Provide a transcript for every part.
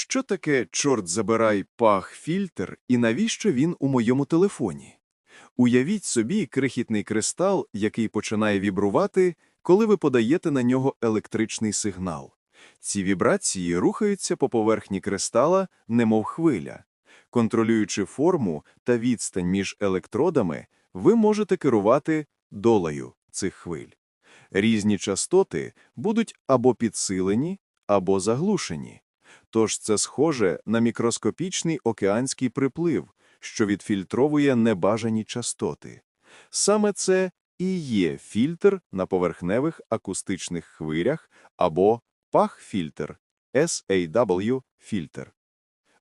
Що таке, чорт забирай, пах-фільтр і навіщо він у моєму телефоні? Уявіть собі крихітний кристал, який починає вібрувати, коли ви подаєте на нього електричний сигнал. Ці вібрації рухаються по поверхні кристала, немов хвиля. Контролюючи форму та відстань між електродами, ви можете керувати долею цих хвиль. Різні частоти будуть або підсилені, або заглушені. Тож це схоже на мікроскопічний океанський приплив, що відфільтровує небажані частоти. Саме це і є фільтр на поверхневих акустичних хвилях або пах-фільтр SAW-фільтр.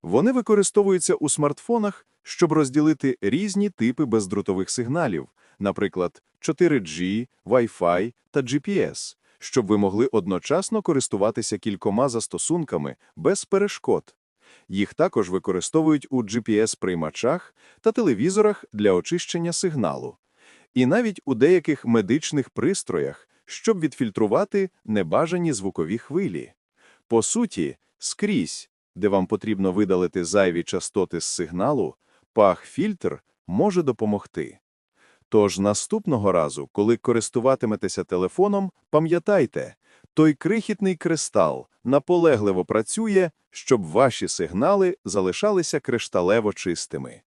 Вони використовуються у смартфонах, щоб розділити різні типи бездротових сигналів, наприклад, 4G, Wi-Fi та GPS, щоб ви могли одночасно користуватися кількома застосунками без перешкод. Їх також використовують у GPS-приймачах та телевізорах для очищення сигналу. І навіть у деяких медичних пристроях, щоб відфільтрувати небажані звукові хвилі. По суті, скрізь, де вам потрібно видалити зайві частоти з сигналу, пах-фільтр може допомогти. Тож наступного разу, коли користуватиметеся телефоном, пам'ятайте, той крихітний кристал наполегливо працює, щоб ваші сигнали залишалися кришталево чистими.